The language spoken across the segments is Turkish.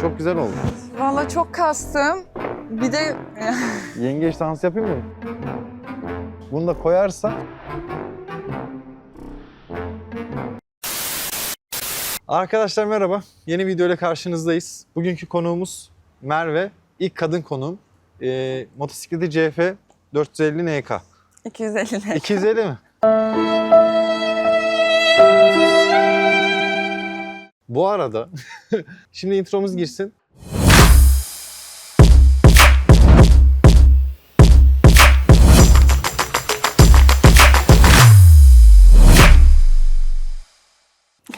Çok güzel oldu. Valla çok kastım. Bir de Yengeç dansı yapayım mı? Bunu da koyarsa. Arkadaşlar merhaba. Yeni video ile karşınızdayız. Bugünkü konuğumuz Merve. İlk kadın konuğum. Ee, motosikleti CF 450 NK. 250 ne? 250 mi? Bu arada şimdi intromuz girsin.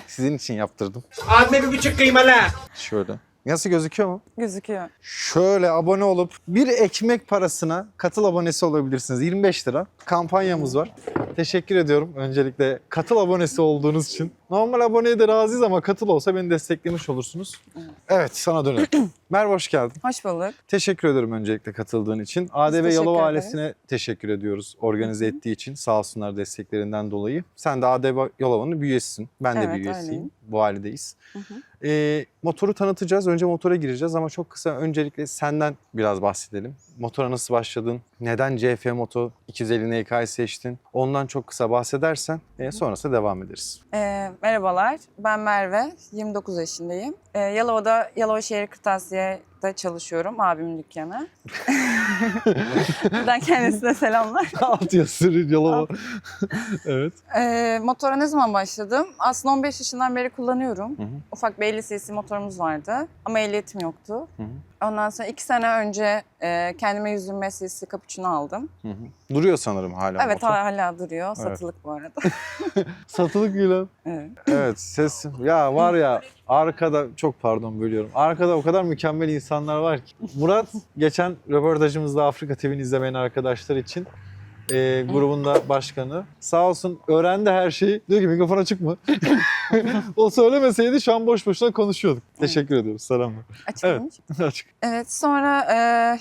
Sizin için yaptırdım. Abime bir buçuk kıymalı. Şöyle. Nasıl gözüküyor mu? Gözüküyor. Şöyle abone olup bir ekmek parasına katıl abonesi olabilirsiniz. 25 lira. Kampanyamız var. Teşekkür ediyorum öncelikle katıl abonesi olduğunuz için. Normal aboneye de razıyız ama katıl olsa beni desteklemiş olursunuz. Evet sana dönelim. Merve hoş geldin. Hoş bulduk. Teşekkür ederim öncelikle katıldığın için. ADV Yalova ailesine teşekkür ediyoruz organize ettiği için. Sağ olsunlar desteklerinden dolayı. Sen de ADV Yalova'nın bir üyesisin. Ben de Evet, bir üyesiyim. öyleyim. Bu ailedeyiz. Hı hı. Ee, motoru tanıtacağız. Önce motora gireceğiz ama çok kısa öncelikle senden biraz bahsedelim. Motora nasıl başladın? Neden CF Moto 250 NK'yı seçtin? Ondan çok kısa bahsedersen e, sonrasında devam ederiz. Ee, merhabalar. Ben Merve. 29 yaşındayım. Ee, Yalova'da Yalova Şehir Kırtasiye'de çalışıyorum. Abimin dükkanı. Buradan kendisine selamlar. Alt yazı Yalova. evet. Ee, motora ne zaman başladım? Aslında 15 yaşından beri kullanıyorum. Hı hı. Ufak bir 50 cc motorumuz vardı ama ehliyetim yoktu. Hı hı. Ondan sonra 2 sene önce e, kendime 120 cc cappuccino aldım. Hı hı. Duruyor sanırım hala evet motor. hala duruyor. Evet. Satılık bu arada. Satılık Gülen. evet. Evet ses ya var ya arkada çok pardon bölüyorum. Arkada o kadar mükemmel insanlar var ki. Murat geçen röportajımızda Afrika TV'ni izlemeyen arkadaşlar için e, grubunda başkanı. Sağ olsun öğrendi her şeyi. Diyor ki mikrofona çıkma. o söylemeseydi şu an boş boşuna konuşuyorduk. Teşekkür ediyoruz. Selamlar. Açık Evet. mıymış? Açık. Evet sonra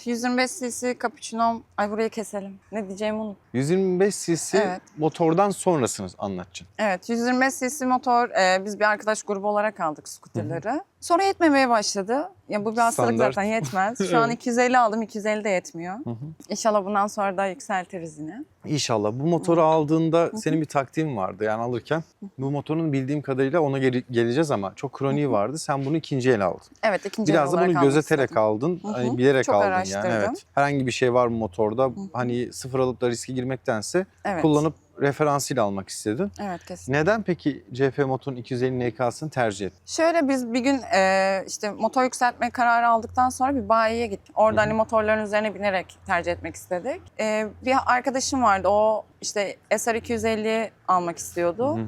e, 125 cc cappuccino. Ay burayı keselim. Ne diyeceğimi unuttum. 125 cc Evet. motordan sonrasını anlatacaksın. Evet 125 cc motor e, biz bir arkadaş grubu olarak aldık skuterları. Sonra yetmemeye başladı. Ya bu bir hastalık Standart. zaten yetmez. Şu an Evet. 250 aldım 250 de yetmiyor. Hı hı. İnşallah bundan sonra da yükseltiriz yine. İnşallah. Bu motoru aldığında senin bir taktiğin vardı yani alırken. Bu motorun bildiğim kadarıyla ona geri- geleceğiz ama çok kroniği vardı. Sen bunu ikinci el aldın. Evet ikinci Biraz el da olarak bunu almak gözeterek istedim. aldın. Hı hı. Hani bilerek Çok aldın yani. araştırdım. Evet. Herhangi bir şey var mı motorda? Hani sıfır alıp da riske girmektense Evet. kullanıp referansıyla almak istedin. Evet kesin. Neden peki CF Moto'nun 250 NK'sını tercih ettin? Şöyle biz bir gün e, işte motor yükseltme kararı aldıktan sonra bir bayiye gittik. Orada Hı hı. hani motorların üzerine binerek tercih etmek istedik. E, bir arkadaşım vardı o işte SR 250 almak istiyordu. Hı hı.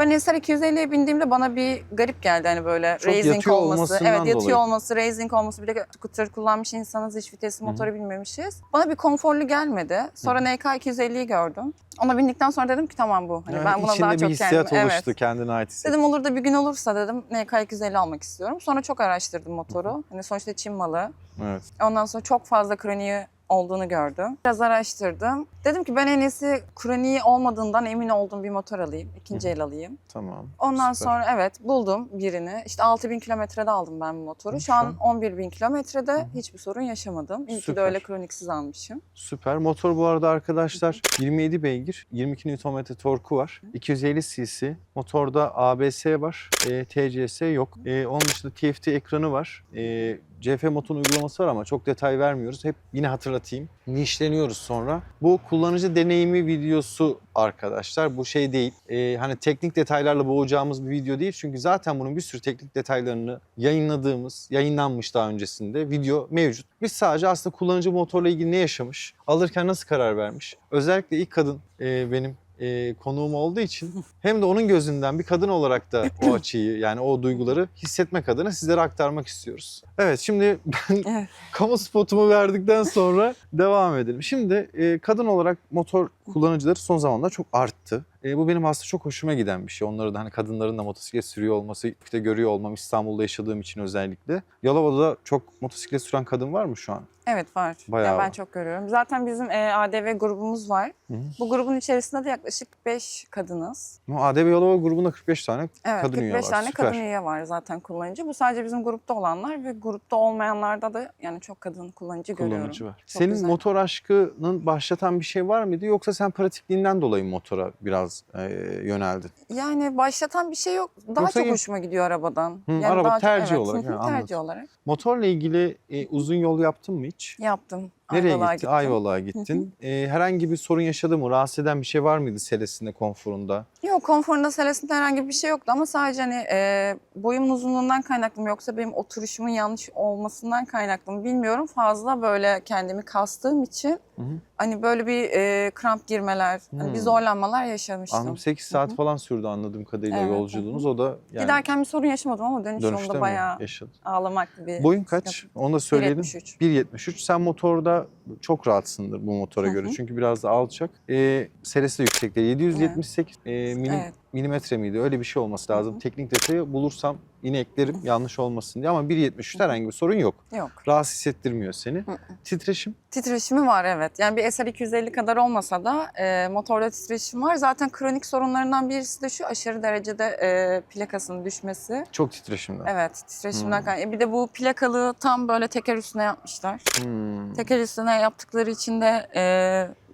Ben SR 250'ye bindiğimde bana bir garip geldi hani böyle Çok yatıyor olması. Evet yatıyor dolayı. olması, racing olması. Bir de scooter kullanmış insanız, hiç hı. motoru bilmemişiz. Bana bir konforlu gelmedi. Sonra NK 250'yi gördüm. Ona bindikten sonra dedim ki tamam bu. Hani Yani ben buna içinde daha bir çok hissiyat kendimi... oluştu Evet. kendine ait hissiyat. Dedim olur da bir gün olursa dedim NK 250 almak istiyorum. Sonra çok araştırdım motoru. Hani sonuçta Çin malı. Evet. Ondan sonra çok fazla kroniği olduğunu gördüm. Biraz araştırdım. Dedim ki ben en iyisi kroniği olmadığından emin olduğum bir motor alayım. ikinci el alayım. Tamam. Ondan Süper. sonra evet buldum birini. İşte 6000 kilometrede aldım ben bu motoru. Şu an an- 11.000 kilometrede hiçbir sorun yaşamadım. İyi ki de Süper. öyle kroniksiz almışım. Süper. Motor bu arada arkadaşlar 27 beygir, 22 Nm torku var. 250 cc. Motorda ABS var. E, TCS yok. E, onun dışında TFT ekranı var. E, CF Moto'nun uygulaması var ama çok detay vermiyoruz. Hep yine hatırlatayım. Nişleniyoruz sonra. Bu kullanıcı deneyimi videosu arkadaşlar. Bu şey değil. E, hani teknik detaylarla boğacağımız bir video değil. Çünkü zaten bunun bir sürü teknik detaylarını yayınladığımız, yayınlanmış daha öncesinde video mevcut. Biz sadece aslında kullanıcı motorla ilgili ne yaşamış, alırken nasıl karar vermiş. Özellikle ilk kadın e, benim e, konuğum olduğu için hem de onun gözünden bir kadın olarak da o açıyı yani o duyguları hissetmek adına sizlere aktarmak istiyoruz. Evet şimdi ben Evet. kamu spotumu verdikten sonra devam edelim. Şimdi e, kadın olarak motor kullanıcıları son zamanlarda çok arttı. E, bu benim aslında çok hoşuma giden bir şey. Onları da hani kadınların da motosiklet sürüyor olması, işte görüyor olmam İstanbul'da yaşadığım için özellikle. Yalova'da çok motosiklet süren kadın var mı şu an? Evet var. Bayağı Yani ben var. çok görüyorum. Zaten bizim e, ADV grubumuz var. Hı. Bu grubun içerisinde de yaklaşık 5 kadınız. Ama ADV Yalova grubunda 45 tane Evet, kadın üye 45 var. tane Süper. kadın üye var zaten kullanıcı. Bu sadece bizim grupta olanlar ve grupta olmayanlarda da yani çok kadın kullanıcı, görüyorum. kullanıcı var. Çok Senin güzel. motor aşkının başlatan bir şey var mıydı yoksa sen pratikliğinden dolayı motora biraz e, yöneldin? Yani başlatan bir şey yok. Daha Yoksa çok gen- hoşuma gidiyor arabadan. Hı, yani araba daha çok- tercih olarak, hı hı, ha, tercih olarak Motorla ilgili e, uzun yol yaptın mı hiç? yaptım. Nereye Ayvalık'a gittin? gittim. Ayvalık'a gittin. E, herhangi bir sorun yaşadın mı? Rahatsız eden bir şey var mıydı selesinde, konforunda? Yok konforunda selesinde herhangi bir şey yoktu ama sadece hani e, boyumun uzunluğundan kaynaklı mı yoksa benim oturuşumun yanlış olmasından kaynaklı mı bilmiyorum. Fazla böyle kendimi kastığım için Hı hı. hani böyle bir e, kramp girmeler, hani bir Hmm. zorlanmalar yaşamıştım. Anladım. 8 saat hı. falan sürdü anladığım kadarıyla Evet, hı hı. yolculuğunuz. O da yani Giderken bir sorun yaşamadım ama dönüş dönüşte yolunda mi bayağı yaşadın? ağlamaklı bir Boyun kaç? Onu da söyleyelim. 1.73. 1.73. Sen motorda çok rahatsındır bu motora Hı hı. göre. Çünkü biraz da alçak. Ee, seresi de yüksek değil. 778 e, milim, Evet. Milimetre miydi? Öyle bir şey olması lazım. Hı hı. Teknik detayı bulursam yine eklerim yanlış olmasın diye. Ama 1.73'te herhangi bir sorun yok. Yok. Rahatsız hissettirmiyor seni. Hı hı. Titreşim Titreşimi var evet. Yani bir SR 250 kadar olmasa da e, motorda titreşim var. Zaten kronik sorunlarından birisi de şu aşırı derecede e, plakasının düşmesi. çok titreşimden. Evet titreşimden Hmm. kaynaklı. Bir de bu plakalı tam böyle teker üstüne yapmışlar. Hmm. Teker üstüne yaptıkları için de e,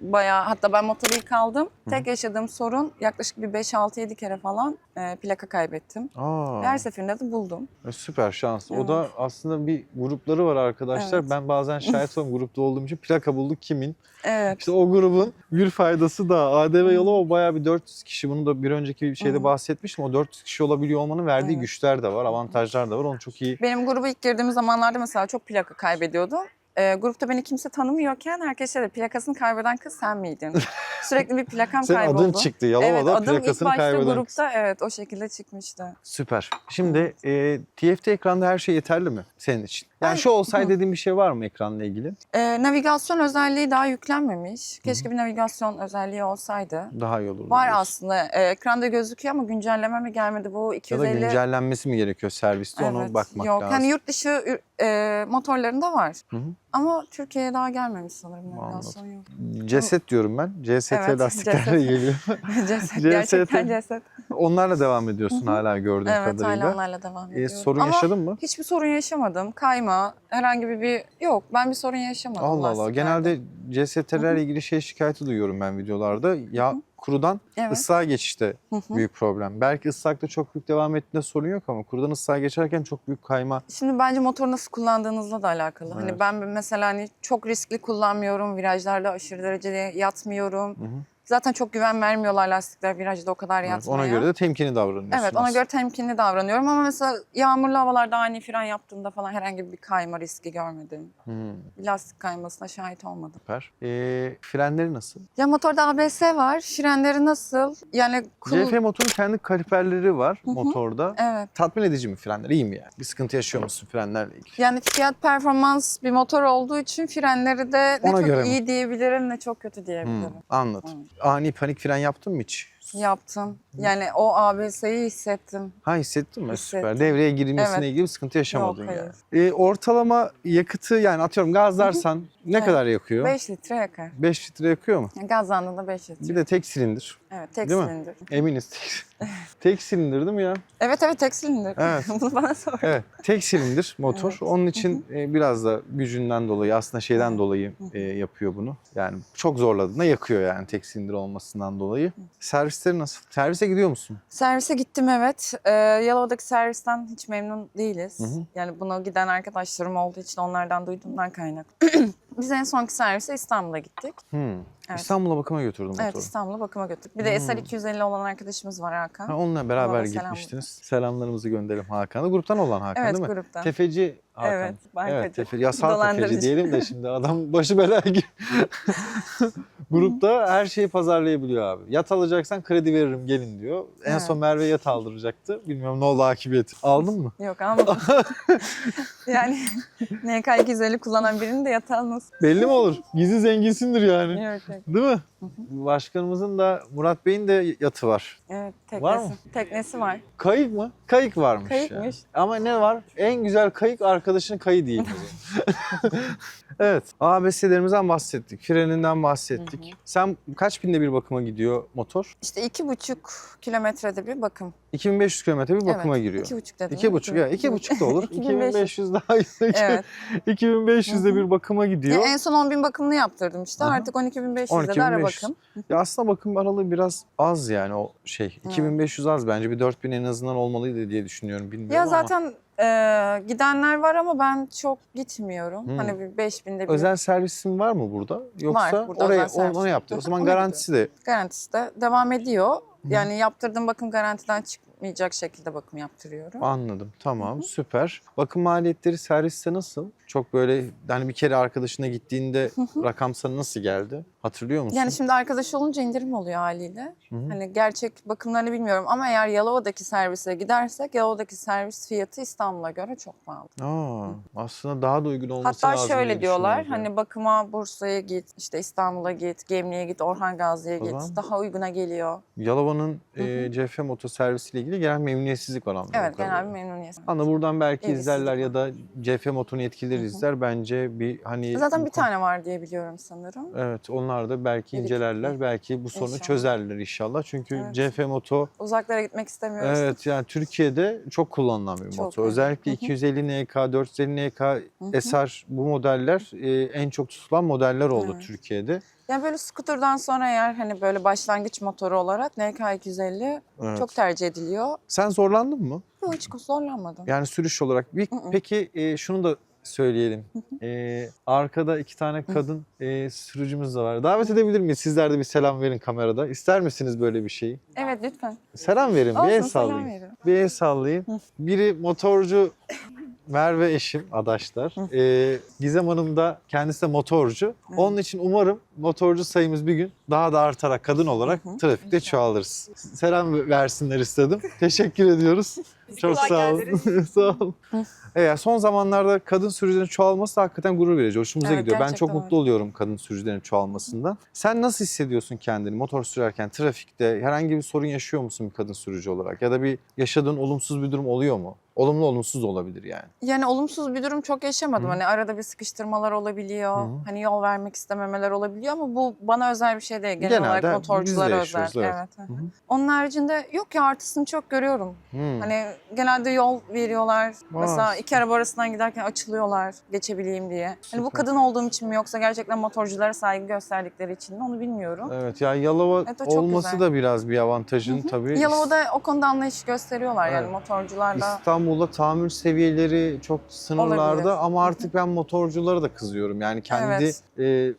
bayağı hatta ben motoru ilk aldım. Hı. Tek yaşadığım sorun yaklaşık bir 5-6-7 kere falan e, plaka kaybettim. Aa, Her seferinde de buldum. e, süper şans. O Evet. da aslında bir grupları var arkadaşlar. Evet. Ben bazen şahit oldum grupta olduğum için plaka bulduk kimin? Evet. İşte o grubun bir faydası da ADV Yalova bayağı bir 400 kişi. Bunu da bir önceki bir şeyde Hı. bahsetmiştim. O 400 kişi olabiliyor olmanın verdiği Evet. güçler de var, avantajlar da var. Onu çok iyi Benim gruba ilk girdiğim zamanlarda mesela çok plaka kaybediyordum. Ee, grupta beni kimse tanımıyorken herkes şey dedi, plakasını kaybeden kız sen miydin? Sürekli bir plakam Senin kayboldu. adın çıktı Yalova'da evet, adım ilk plakasını başta kaybeden grupta evet o şekilde çıkmıştı. Süper. Şimdi e, TFT ekranda her şey yeterli mi senin için? Yani Ben- şu olsaydı Hı. dediğin bir şey var mı ekranla ilgili? Ee, navigasyon özelliği daha yüklenmemiş. Keşke bir navigasyon özelliği olsaydı. Daha iyi olur. Var diyorsun. aslında. Ee, ekranda gözüküyor ama güncelleme mi gelmedi bu Ya 250. da güncellenmesi mi gerekiyor serviste ona Evet, bakmak Yok lazım. hani yurt dışı e, motorlarında var. Hı hı. Ama Türkiye'ye daha gelmemiş sanırım navigasyon yok. Ceset diyorum ben. CST Evet, lastiklerle geliyor. ceset, gerçekten ceset. Onlarla devam ediyorsun Hı hı. hala gördüğüm Evet hala kadarıyla. onlarla devam E, ediyorum. sorun Ama yaşadın mı? hiçbir sorun yaşamadım. Kayma, herhangi bir, bir yok. Ben bir sorun yaşamadım Allah Allah. Genelde CST'lerle ilgili şey şikayeti duyuyorum ben videolarda. Ya kurudan Evet. ıslığa geçişte Hı hı. büyük problem. Belki ıslakta çok büyük devam ettiğinde sorun yok ama kurudan ıslığa geçerken çok büyük kayma. Şimdi bence motoru nasıl kullandığınızla da alakalı. Evet. Hani ben mesela hani çok riskli kullanmıyorum. Virajlarda aşırı derecede yatmıyorum. Hı hı. Zaten çok güven vermiyorlar lastikler virajda o kadar Evet, yatmaya. ona göre de temkinli davranıyorsun. Evet ona göre temkinli davranıyorum ama mesela yağmurlu havalarda ani fren yaptığımda falan herhangi bir kayma riski görmedim. Hmm, lastik kaymasına şahit olmadım. süper. E, frenleri nasıl? Ya motorda ABS var. Frenleri nasıl? Yani kul... CF motorun kendi kaliperleri var Hı hı. motorda. Evet. Tatmin edici mi frenler? İyi mi yani? Bir sıkıntı yaşıyor musun frenlerle ilgili? Yani fiyat performans bir motor olduğu için frenleri de ne Ona çok göre mi? iyi diyebilirim ne çok kötü diyebilirim. Hmm, anladım. Hmm. Ani panik fren yaptın mı hiç? Yaptım. Yani o ABS'yi hissettim. Ha hissettin mi? Süper. Hissettim. Devreye girilmesine Evet. ilgili bir sıkıntı yaşamadın Yok, yani. E, ortalama yakıtı yani atıyorum gazlarsan ne Evet. kadar yakıyor? 5 litre yakar. 5 litre yakıyor mu? Gazlandığında 5 litre. Bir de tek silindir. Evet tek Değil mi? silindir. Eminiz tek, tek silindir değil mi ya? Evet evet tek silindir. Evet. Bunu bana sor. Evet. Tek silindir motor. Evet. Onun için e, biraz da gücünden dolayı aslında şeyden dolayı e, yapıyor bunu. Yani çok zorladığında yakıyor yani tek silindir olmasından dolayı. Servisleri nasıl? Servise gidiyor musun? Servise gittim evet. Ee, Yalova'daki servisten hiç memnun değiliz. Hı hı. Yani buna giden arkadaşlarım olduğu için onlardan duyduğumdan kaynaklı. Biz en sonki servise İstanbul'a gittik. Hmm. Evet. İstanbul'a bakıma götürdüm motoru. Evet İstanbul'a bakıma götürdük. Bir de Hmm. SR 250 olan arkadaşımız var Hakan. Ha, onunla beraber Ona da selam gitmiştiniz. Selamlarımızı gönderelim Hakan'a. Gruptan olan Hakan evet değil mi? gruptan. Tefeci Hakan. Evet, bankacı. Evet, tefe, yasal tefeci diyelim de şimdi adam başı belaya gir. Grupta her şeyi pazarlayabiliyor abi. Yat alacaksan kredi veririm gelin diyor. En Evet. son Merve yat aldıracaktı. Bilmiyorum ne oldu akıbeti. Aldın mı? Yok almadım. yani NK 250 kullanan birini de yatağın nasıl Belli mi olur? Gizli zenginsindir yani. Yok, yok. Değil mi? Başkanımızın da Murat Bey'in de yatı var. Evet, teknesi. Var mı? Teknesi var. Kayık mı? Kayık varmış. Kayıkmış. yani. Ama ne var? En güzel kayık arkadaşın kayı değil. evet. ABS'lerimizden bahsettik. Freninden bahsettik. Sen kaç binde bir bakıma gidiyor motor? İşte iki buçuk kilometrede bir bakım. 2500 kilometre bir bakıma evet, giriyor. İki buçuk dedim. İki buçuk ya. iki buçuk da olur. 2500. 2500 daha iyi. Evet. 2500'de bir bakıma gidiyor. Ya en son 10 bin bakımını yaptırdım işte. Aha. Artık 12.500'de de ara 12.500. bakım. Ya aslında bakım aralığı biraz az yani o şey. 2500 az bence. Bir 4000 en azından olmalıydı diye düşünüyorum. Bilmiyorum Ya ama. Zaten e, gidenler var ama ben çok gitmiyorum. Hmm. Hani bir 5000'de bir Özel servisin var mı burada? Yoksa burada oraya onu yaptı. O zaman garantisi de garantisi de devam ediyor. Yani yaptırdığım bakım garantiden çıkmayacak şekilde bakım yaptırıyorum. anladım. Tamam süper. Bakım maliyetleri serviste nasıl? Çok böyle hani bir kere arkadaşına gittiğinde rakam sana nasıl geldi? Hatırlıyor musun? Yani şimdi arkadaş olunca indirim oluyor haliyle. Hı hı. Hani gerçek bakımlarını bilmiyorum ama eğer Yalova'daki servise gidersek Yalova'daki servis fiyatı İstanbul'a göre çok pahalı. Aa, aslında daha da uygun olması Hatta lazım diye şöyle diyorlar hani bakıma Bursa'ya git, işte İstanbul'a git, Gemli'ye git, Orhan Gazi'ye git. Daha uyguna geliyor. Yalova'nın Hı hı. e, CF moto servisiyle ilgili genel memnuniyetsizlik var anladığım Evet genel bir memnuniyet. Anla buradan belki İlgisizlik izlerler ya da CF motorun yetkilileri izler. Bence bir hani... Zaten bir tane var diye biliyorum sanırım. Evet onlar da belki incelerler. Belki bu sorunu İnşallah. çözerler inşallah. Çünkü Evet. CF moto Uzaklara gitmek istemiyoruz. evet yani Türkiye'de çok kullanılan bir Çok, motor. evet. Özellikle Hı hı. 250 NK, 450 NK, Hı hı. SR bu modeller e, en çok tutulan modeller oldu Evet. Türkiye'de. Yani böyle scooter'dan sonra eğer hani böyle başlangıç motoru olarak NK250 Evet. çok tercih ediliyor. Sen zorlandın mı? Yok hiç zorlanmadım. Yani sürüş olarak. Bir, peki e, şunu da söyleyelim. E, arkada iki tane kadın e, sürücümüz de var. Davet edebilir miyiz? Sizler de bir selam verin kamerada. İster misiniz böyle bir şeyi? Evet lütfen. Selam verin, bir el Olsun selam sallayın. veririm. Bir el sallayın. Biri motorcu Merve eşim, adaşlar. Ee, Gizem Hanım da kendisi de motorcu. Onun için umarım motorcu sayımız bir gün daha da artarak kadın olarak trafikte çoğalırız. Selam versinler istedim. Teşekkür ediyoruz. Çok Kolay sağ olun. sağ olun. Evet, son zamanlarda kadın sürücülerin çoğalması da hakikaten gurur verici. Hoşumuza Evet, gidiyor. Ben gerçekten çok öyle. mutlu oluyorum kadın sürücülerin çoğalmasından. Sen nasıl hissediyorsun kendini motor sürerken, trafikte? Herhangi bir sorun yaşıyor musun bir kadın sürücü olarak? Ya da bir yaşadığın olumsuz bir durum oluyor mu? Olumlu olumsuz da olabilir yani. Yani olumsuz bir durum çok yaşamadım. Hı. Hani arada bir sıkıştırmalar olabiliyor. Hı. Hani yol vermek istememeler olabiliyor ama bu bana özel bir şey değil. Genel Genelde olarak biz de motorculara özel. yaşıyoruz, evet. Evet. Hı hı. Onun haricinde yok ya artısını çok görüyorum. Hmm. Hani genelde yol veriyorlar. Vay. Mesela iki araba arasından giderken açılıyorlar geçebileyim diye. Hani bu Süper. kadın olduğum için mi yoksa gerçekten motorculara saygı gösterdikleri için mi onu bilmiyorum. Evet ya Yalova Evet, olması güzel. da biraz bir avantajın tabii. Yalova'da o konuda anlayış gösteriyorlar yani Evet. motorcularla. İstanbul'da tahammül seviyeleri çok sınırlarda Olabilir. ama artık ben motorculara da kızıyorum. Yani kendi Evet. e,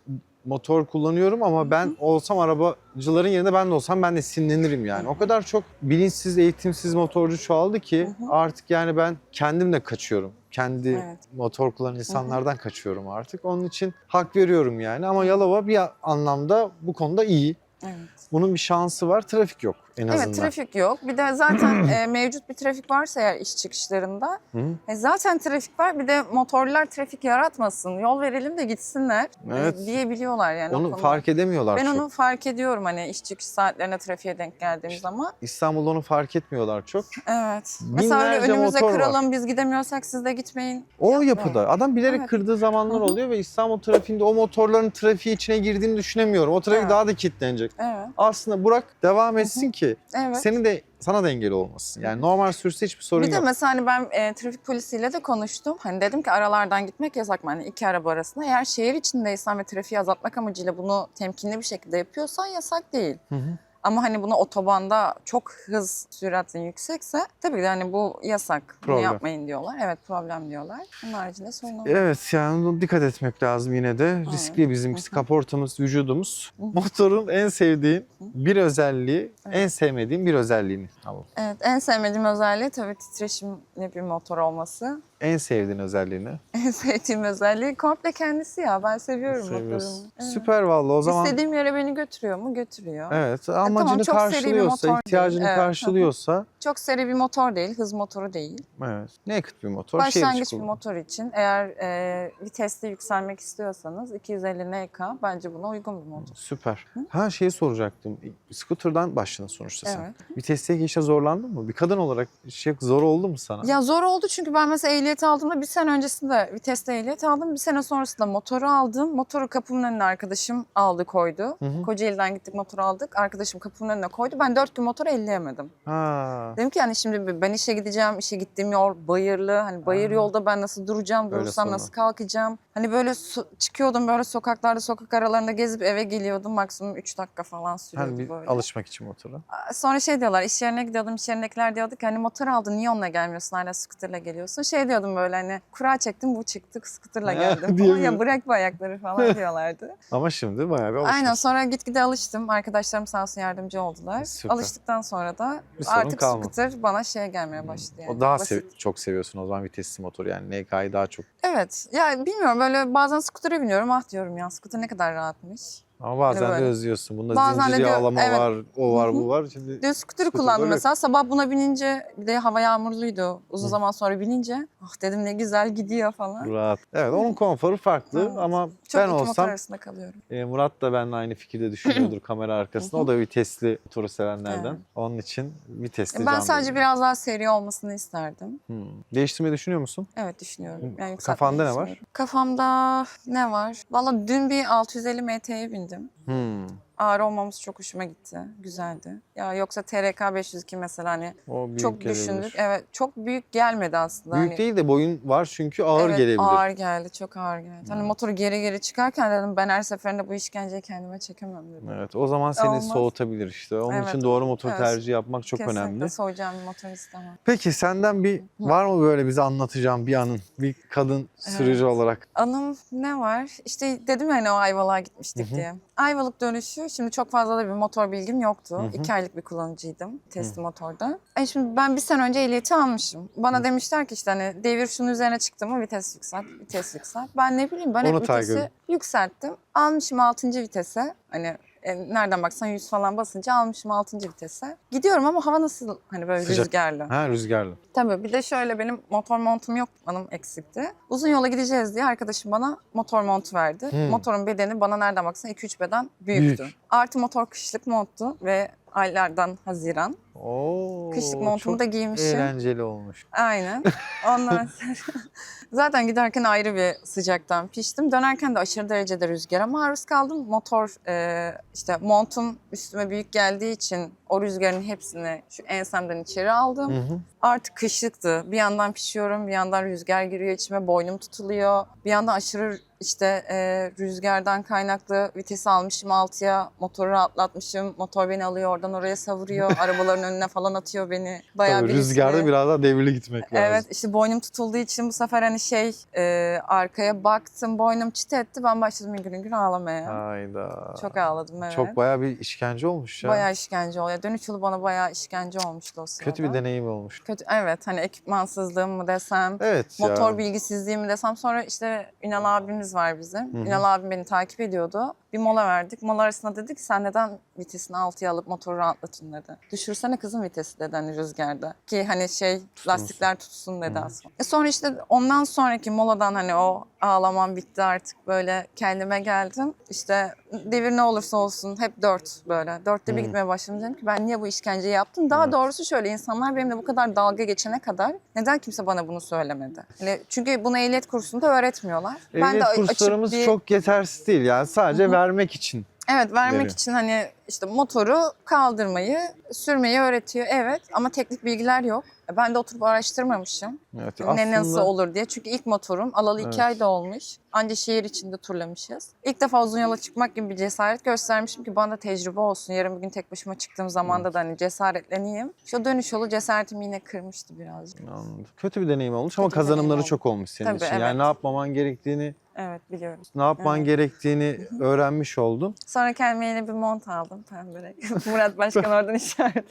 motor kullanıyorum ama ben olsam arabacıların yerinde ben de olsam ben de sinirlenirim yani. O kadar çok bilinçsiz, eğitimsiz motorcu çoğaldı ki artık yani ben kendim de kaçıyorum. Kendi Evet. motor kullanan insanlardan kaçıyorum artık. Onun için hak veriyorum yani ama Yalova bir anlamda bu konuda iyi. Evet. Bunun bir şansı var. Trafik yok en azından. Evet trafik yok. Bir de zaten e, mevcut bir trafik varsa eğer iş çıkışlarında e, zaten trafik var. Bir de motorlar trafik yaratmasın. Yol verelim de gitsinler e, Evet. diyebiliyorlar yani. o Onu konuda. fark edemiyorlar Ben çok. onu fark ediyorum hani iş çıkış saatlerine trafiğe denk geldiğim zaman. İstanbul'da onu fark etmiyorlar çok. Evet. Mesela öyle Binlerce önümüze motor var. kıralım biz gidemiyorsak siz de gitmeyin. O yapıda. Adam bilerek Evet. kırdığı zamanlar Hı hı. oluyor ve İstanbul trafiğinde o motorların trafiği içine girdiğini düşünemiyorum. O trafik Evet. daha da kilitlenecek. Evet. Aslında Burak devam etsin ki Evet. seni de sana da engel olmasın. Yani normal sürse hiçbir sorun bir de yok. mesela hani ben e, trafik polisiyle de konuştum. Hani dedim ki aralardan gitmek yasak mı? Hani iki araba arasında. Eğer şehir içindeysen ve trafiği azaltmak amacıyla bunu temkinli bir şekilde yapıyorsan yasak değil. Hı hı. Ama hani bunu otobanda çok hız süratin yüksekse tabii ki de hani bu yasak. Problem. Bunu yapmayın diyorlar. Evet problem diyorlar. Bunun haricinde sorun. Evet yani dikkat etmek lazım yine de. Riskli bizimkisi kaportamız, vücudumuz. Motorun en sevdiğin bir özelliği, Evet. en sevmediğin bir özelliğini. Tamam. Evet en sevmediğim özelliği tabii titreşimli bir motor olması. En sevdiğin özelliğini. En sevdiğim özelliği komple kendisi ya. Ben seviyorum Seviyorsun. motorumu. Evet. Süper vallahi o zaman. İstediğim yere beni götürüyor mu? Götürüyor. Evet amacını çok seri bir karşılıyorsa, motor ihtiyacını değil. Evet. karşılıyorsa Çok seri bir motor değil, hız motoru değil. evet. Naked bir motor. şehir içi Başlangıç bir kullanım. motor için eğer e, viteste yükselmek istiyorsanız 250 NK bence buna uygun bir motor. Süper. Ha şeyi soracaktım. Scooter'dan başladın sonuçta sen. Evet. Viteste geçişe zorlandın mı? Bir kadın olarak şey zor oldu mu sana? Ya zor oldu çünkü ben mesela ehliyet aldığımda bir sene öncesinde viteste ehliyet aldım. Bir sene sonrasında motoru aldım. Motoru kapımın önüne arkadaşım aldı koydu. Hı hı. Kocaeli'den gittik motoru aldık. Arkadaşım kapımın önüne koydu. Ben dört gün motoru elleyemedim. Ha. Dedim ki yani şimdi ben işe gideceğim. işe gittiğim yol bayırlı. Hani bayır Aa. yolda ben nasıl duracağım, durursam nasıl kalkacağım. Hani böyle so- çıkıyordum böyle sokaklarda, sokak aralarında gezip eve geliyordum. Maksimum 3 dakika falan sürüyordu Hani böyle. alışmak için motora. Sonra şey diyorlar, iş yerine gidiyordum, iş yerindekiler diyordu ki hani motor aldın, niye onunla gelmiyorsun, hala scooter'la geliyorsun. Şey diyordum böyle hani kura çektim, bu çıktı, scooter'la geldim falan. Ya bırak bu ayakları falan diyorlardı. Ama şimdi bayağı bir alışmışsın. Aynen sonra gitgide alıştım. Arkadaşlarım sağ olsun yardımcı oldular. Süper. Alıştıktan sonra da Bir sorun artık kalmadı. scooter bana şey gelmeye başladı yani. O daha basit. sev- çok seviyorsun o zaman vitesli motoru yani NK'yı daha çok. Evet. Ya bilmiyorum böyle bazen scooter'a biniyorum. Ah diyorum ya scooter ne kadar rahatmış. Ama bazen de böyle. özlüyorsun. Bunda Bazen de zincir diyor- yağlama evet. var, o var, Hı bu var. Şimdi scooter'ı Scooter kullandım mesela. Sabah buna binince bir de hava yağmurluydu. Uzun Hı. zaman sonra binince ah dedim ne güzel gidiyor falan. rahat. Evet onun konforu farklı Evet. ama Çok ben olsam arasında kalıyorum. e, Murat da benimle aynı fikirde düşünüyordur kamera arkasında. O da vitesli motoru sevenlerden. Evet. Onun için vitesli Ben can sadece benim. biraz daha seri olmasını isterdim. Hmm. Değiştirmeyi düşünüyor musun? Evet düşünüyorum. Yani Kafanda ne var? Kafamda ne var? Valla dün bir 650 MT'ye bindim. Hmm. Ağır olmamız çok hoşuma gitti. Güzeldi. Ya yoksa TRK 502 mesela hani O büyük çok gelebilir. düşündük. Evet çok büyük gelmedi aslında. Büyük Hani- değil de boyun var çünkü ağır evet, gelebilir. ağır geldi. Çok ağır geldi. Hani Evet. motoru geri geri çıkarken dedim ben her seferinde bu işkenceyi kendime çekemem dedim. Evet o zaman seni Olmaz. soğutabilir işte. Onun Evet. için doğru motor Evet. tercihi yapmak çok Kesinlikle önemli. soğuyacağım bir motor istemem. Peki senden bir var mı böyle bize anlatacağım bir anın? Bir kadın sürücü olarak. Anım ne var? İşte dedim ya hani o Ayvalık'a gitmiştik Hı hı. diye. Ayvalık dönüşü şimdi çok fazla da bir motor bilgim yoktu. Hı hı. İki aylık bir kullanıcıydım testi motorda. E şimdi ben bir sene önce ehliyeti almışım. Bana demişler ki işte hani devir şunun üzerine çıktı mı vites yükselt, vites yükselt. Ben ne bileyim ben Onu hep vitesi yükselttim. Almışım 6. vitese. Hani e, nereden baksan 100 falan basınca almışım 6. vitese. Gidiyorum ama hava nasıl hani böyle Sıcak. rüzgarlı. Ha rüzgarlı. Tabii bir de şöyle benim motor montum yok, anım eksikti. Uzun yola gideceğiz diye arkadaşım bana motor montu verdi. Hmm. Motorun bedeni bana nereden baksan 2-3 beden büyüktü. Büyük. Artı motor kışlık monttu ve aylardan Haziran. Oo, Kışlık montumu da giymişim. eğlenceli olmuş. Aynen. Ondan sonra zaten giderken ayrı bir sıcaktan piştim. Dönerken de aşırı derecede rüzgara maruz kaldım. Motor e, işte montum üstüme büyük geldiği için o rüzgarın hepsini şu ensemden içeri aldım. Hı hı. Artık kışlıktı. Bir yandan pişiyorum, bir yandan rüzgar giriyor içime, boynum tutuluyor. Bir yandan aşırı işte e, rüzgardan kaynaklı vitesi almışım altıya, motoru rahatlatmışım. Motor beni alıyor oradan oraya savuruyor, arabaların önüne falan atıyor beni. Bayağı Tabii bir rüzgarda biraz daha devirli gitmek lazım. Evet işte boynum tutulduğu için bu sefer hani şey e, arkaya baktım boynum çit etti ben başladım hüngür hüngür ağlamaya. Hayda. Çok ağladım evet. Çok bayağı bir işkence olmuş ya. Bayağı işkence oluyor. Dönüş yolu bana bayağı işkence olmuştu o sırada. Kötü bir deneyim olmuş. Kötü evet hani ekipmansızlığım mı desem, Evet motor ya. bilgisizliği mi desem. Sonra işte Ünal abimiz var bizim. hı. Ünal abim beni takip ediyordu. Bir mola verdik. Mola arasında dedi ki sen neden vitesini altıya alıp motoru rahatlatın dedi. Düşürsene kızım vitesi dedi hani rüzgarda. Ki hani şey lastikler tutsun dedi aslında. E sonra işte ondan sonraki moladan hani o ağlamam bitti artık böyle kendime geldim. İşte devir ne olursa olsun hep dört böyle. Dörtte bir gitmeye başladım. Dedim ki ben niye bu işkenceyi yaptım? Daha doğrusu şöyle insanlar benimle bu kadar dalga geçene kadar neden kimse bana bunu söylemedi? Hani çünkü bunu ehliyet kursunda öğretmiyorlar. Ehliyet a- açıp kurslarımız bir- çok yetersiz değil yani sadece hı. Vermek için. Evet vermek veriyor. için hani işte motoru kaldırmayı, sürmeyi öğretiyor evet ama teknik bilgiler yok. E, Ben de oturup araştırmamışım. Evet, Ne nasıl aslında- olur diye. Çünkü ilk motorum alalı iki Evet. ay da olmuş. Anca şehir içinde turlamışız. İlk defa uzun yola çıkmak gibi bir cesaret göstermişim ki bana da tecrübe olsun. Yarın bir gün tek başıma çıktığım zamanda da hani cesaretleneyim. Şu dönüş yolu cesaretimi yine kırmıştı birazcık. Anladım. Kötü bir deneyim olmuş ama Kötü deneyim kazanımları çok olmuş senin Tabii, için. evet. Yani ne yapmaman gerektiğini Evet. biliyorum. Ne yapman Evet. gerektiğini öğrenmiş oldun. Sonra kendime yeni bir mont aldım pembe renk. Murat Başkan oradan işaret.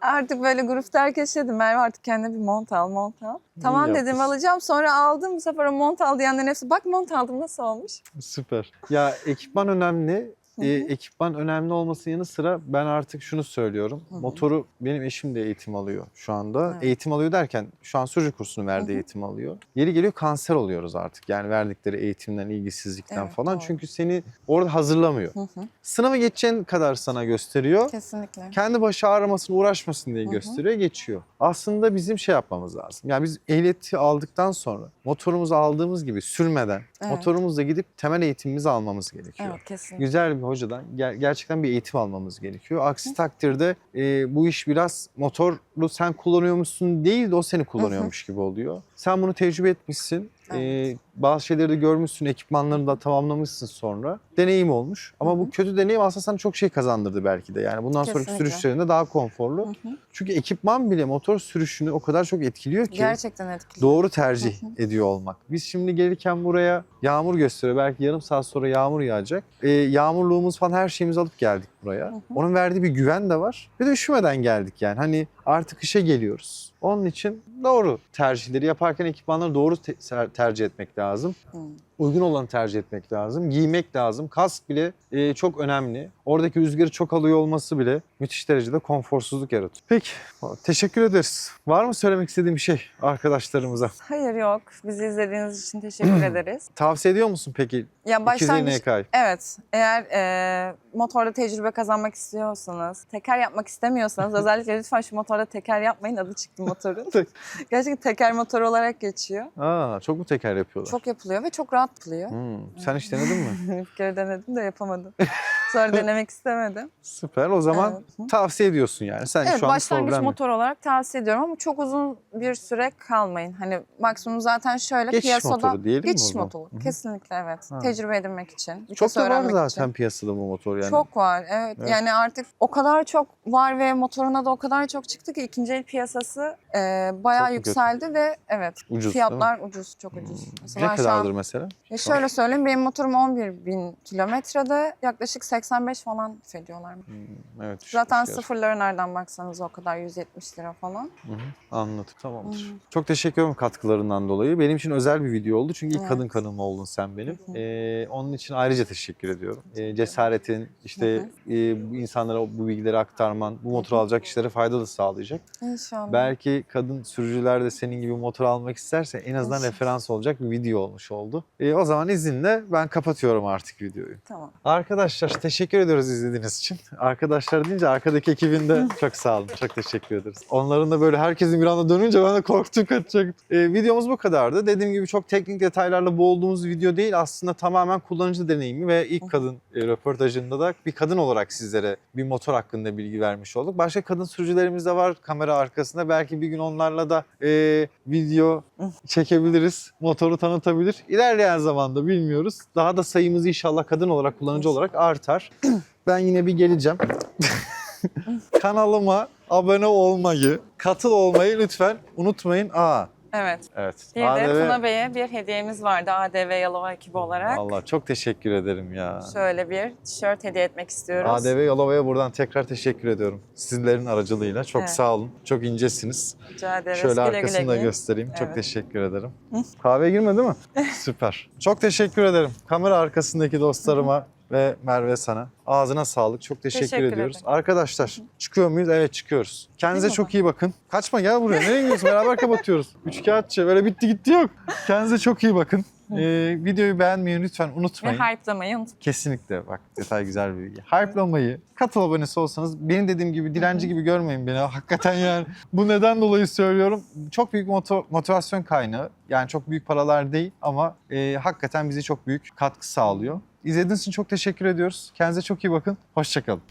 Artık böyle grupta herkes şey dedi Merve artık kendine bir mont al, mont al. Tamam dedim yapmışsın. alacağım. Sonra aldım. Bu sefer o mont al diyenlerin hepsi bak mont aldım nasıl olmuş? Süper. Ya ekipman önemli. Ee, ekipman önemli olmasının yanı sıra ben artık şunu söylüyorum. Hı hı. Motoru benim eşim de eğitim alıyor şu anda. Evet. Eğitim alıyor derken şu an sürücü kursunu verdiği Hı hı. eğitim alıyor. Yeri geliyor kanser oluyoruz artık. Yani verdikleri eğitimden, ilgisizlikten Evet, falan. doğru. Çünkü seni orada hazırlamıyor. Hı hı. Sınavı geçeceğin kadar sana gösteriyor. Kesinlikle. Kendi başı ağrımasın, uğraşmasın diye Hı hı. gösteriyor, geçiyor. Aslında bizim şey yapmamız lazım. Yani biz ehliyeti aldıktan sonra motorumuzu aldığımız gibi sürmeden Evet. motorumuzla gidip temel eğitimimizi almamız gerekiyor. Evet kesinlikle. Güzel bir hocadan ger- gerçekten bir eğitim almamız gerekiyor. Aksi takdirde e, bu iş biraz motoru sen kullanıyormuşsun değil de o seni kullanıyormuş gibi oluyor. Sen bunu tecrübe etmişsin. E, Evet. bazı şeyleri de görmüşsün, ekipmanlarını da tamamlamışsın sonra. Deneyim olmuş. Ama bu kötü deneyim aslında sana çok şey kazandırdı belki de. Yani bundan sonraki Kesinlikle. sürüşlerinde daha konforlu. Hı hı. Çünkü ekipman bile motor sürüşünü o kadar çok etkiliyor ki. Gerçekten etkili. Doğru tercih Hı ediyor olmak. Biz şimdi gelirken buraya yağmur gösteriyor. Belki yarım saat sonra yağmur yağacak. Ee, yağmurluğumuz falan her şeyimizi alıp geldik buraya. Onun verdiği bir güven de var. Bir de üşümeden geldik yani. Hani artık işe geliyoruz. Onun için doğru tercihleri yaparken ekipmanları doğru te- tercih etmek lazım. Hı. Uygun olanı tercih etmek lazım. Giymek lazım. Kask bile e, çok önemli. Oradaki rüzgarı çok alıyor olması bile müthiş derecede konforsuzluk yaratıyor. Peki, teşekkür ederiz. Var mı söylemek istediğim bir şey arkadaşlarımıza? Hayır yok. Bizi izlediğiniz için teşekkür ederiz. Tavsiye ediyor musun peki Ya 250 başlangıç? Evet, eğer e, motorda tecrübe kazanmak istiyorsanız, teker yapmak istemiyorsanız özellikle lütfen şu motorda teker yapmayın adı çıktı motorun. Gerçekten teker motor olarak geçiyor. Aa, çok mu teker yapıyorlar? Çok yapılıyor ve çok rahat yapılıyor. Hmm, Sen hiç denedin mi? Bir kere denedim de yapamadım. Sonra denemek istemedim. Süper. O zaman Evet. Tavsiye ediyorsun yani. Sen Evet şu an başlangıç problem motor olarak tavsiye ediyorum ama çok uzun bir süre kalmayın. Hani maksimum zaten şöyle Geçiş piyasada motoru diyelim mi geçiş zaman? motoru. Hı hı. Kesinlikle evet. Ha. Tecrübe edinmek için. Çok da var zaten için. piyasada bu motor yani. Çok var evet. Evet. Yani artık o kadar çok var ve motoruna da o kadar çok çıktı ki ikinci el piyasası e, bayağı Çok mu kötü? yükseldi ve evet Ucuz fiyatlar ucuz çok ucuz. değil mi? Mesela Ne kadardır an, mesela? ya şöyle söyleyeyim benim motorum 11 bin kilometrede yaklaşık 85 falan ediyorlar. Hmm, evet. Zaten gerçekten. sıfırları nereden baksanız o kadar 170 lira falan. Hı hı, Anladım. Tamamdır. Hı. Çok teşekkür ederim katkılarından dolayı. Benim için özel bir video oldu. Çünkü ilk Evet. kadın kanım oldun sen benim. Hı hı. Ee, onun için ayrıca teşekkür ediyorum. Ee, cesaretin, işte Hı e, bu insanlara bu bilgileri aktarman, bu motoru alacak kişilere fayda da sağlayacak. İnşallah. Belki kadın sürücüler de senin gibi motor almak isterse en azından İnşallah. referans olacak bir video olmuş oldu. Ee, o zaman izinle ben kapatıyorum artık videoyu. Tamam. Arkadaşlar teşekkür ediyoruz izlediğiniz için. Arkadaşlar deyince arkadaki ekibin de çok sağ olun. Çok teşekkür ederiz. Onların da böyle herkesin bir anda dönünce ben de korktum kaçacak. Ee, videomuz bu kadardı. Dediğim gibi çok teknik detaylarla boğulduğumuz video değil. Aslında tamamen kullanıcı deneyimi ve ilk kadın e, röportajında da bir kadın olarak sizlere bir motor hakkında bilgi vermiş olduk. Başka kadın sürücülerimiz de var kamera arkasında. Belki bir gün onlarla da e, video çekebiliriz. Motoru tanıtabilir. İlerleyen zamanda bilmiyoruz. Daha da sayımız inşallah kadın olarak, kullanıcı olarak artar. Ben yine bir geleceğim. Kanalıma abone olmayı, katıl olmayı lütfen unutmayın. Aa, Evet. evet. Bir de ADV Tuna Bey'e bir hediyemiz vardı ADV Yalova ekibi olarak. Allah çok teşekkür ederim ya. Şöyle bir tişört hediye etmek istiyoruz. ADV Yalova'ya buradan tekrar teşekkür ediyorum. Sizlerin aracılığıyla. Çok Evet. sağ olun. Çok incesiniz. Rica ederiz. Şöyle Güle arkasını güle da giyin. göstereyim. Çok Evet. teşekkür ederim. Kahve girmedi mi? Süper. Çok teşekkür ederim. Kamera arkasındaki dostlarıma ve Merve sana. Ağzına sağlık. Çok teşekkür, Teşekkür ediyoruz. ederim. Arkadaşlar çıkıyor muyuz? Evet çıkıyoruz. Kendinize Değil mi çok iyi bakın. Kaçma gel buraya. Nereye gidiyorsun? Beraber kapatıyoruz. Üç kağıtçı. Böyle bitti gitti yok. Kendinize çok iyi bakın. Ee, videoyu beğenmeyi lütfen Ve unutmayın. hype'lamayı unutmayın. Kesinlikle bak detay güzel bir bilgi. Hype'lamayı, katıl abonesi olsanız benim dediğim gibi dilenci gibi görmeyin beni. Hakikaten yani bu neden dolayı söylüyorum. Çok büyük moto- motivasyon kaynağı. Yani çok büyük paralar değil ama e, hakikaten bize çok büyük katkı sağlıyor. İzlediğiniz için çok teşekkür ediyoruz. Kendinize çok iyi bakın. Hoşçakalın.